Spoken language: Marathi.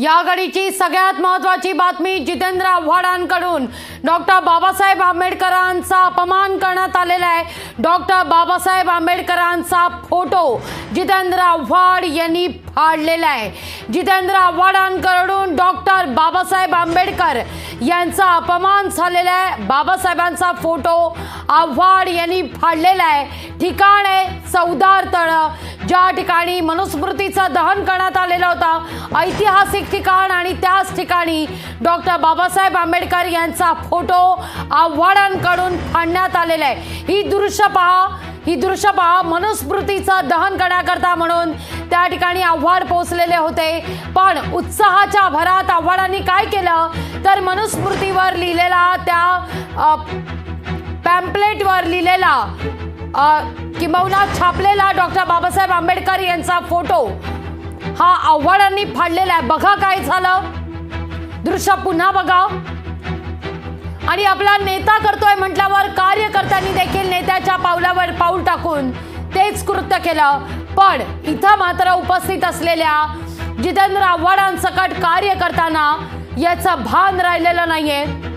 या घडीची सगळ्यात महत्वाची बातमी जितेंद्र आव्हाडांकडून. डॉक्टर बाबासाहेब आंबेडकरांचा अपमान करण्यात आलेला आहे. डॉक्टर बाबासाहेब आंबेडकरांचा फोटो जितेंद्र आव्हाड यांनी फाडलेला आहे. जितेंद्र आव्हाडांकडून डॉक्टर बाबासाहेब आंबेडकर यांचा अपमान झालेला आहे. बाबासाहेबांचा फोटो आव्हाड यांनी फाडलेला आहे. ठिकाण आहे चौदार तळं. ज्या ठिकाणी मनुस्मृतीचं दहन करण्यात आलेलं होतं ऐतिहासिक ठिकाण आणि त्याच ठिकाणी डॉक्टर बाबासाहेब आंबेडकर यांचा फोटो आव्हाडांकडून फाडण्यात आलेला आहे. ही दृश्य पहा ही दृश्य पहा मनुस्मृतीचं दहन करण्याकरता म्हणून त्या ठिकाणी आव्हाड पोहोचलेले होते. पण उत्साहाच्या भरात आव्हाडांनी काय केलं? तर मनुस्मृतीवर लिहिलेला त्या पॅम्पलेटवर लिहिलेला किंबहुना छापलेला डॉक्टर बाबासाहेब आंबेडकर यांचा फोटो. हा आव्हाडांनी फाडलेला आहे. बघा काय झालं. दृश्य पुन्हा बघा. आणि आपला नेता करतोय म्हटल्यावर कार्यकर्त्यांनी देखील नेत्याच्या पावलावर पाऊल टाकून तेच कृत्य केलं. पण इथं मात्र उपस्थित असलेल्या जितेंद्र आव्हाडांसकट कार्य करताना याचं भान राहिलेलं नाहीये.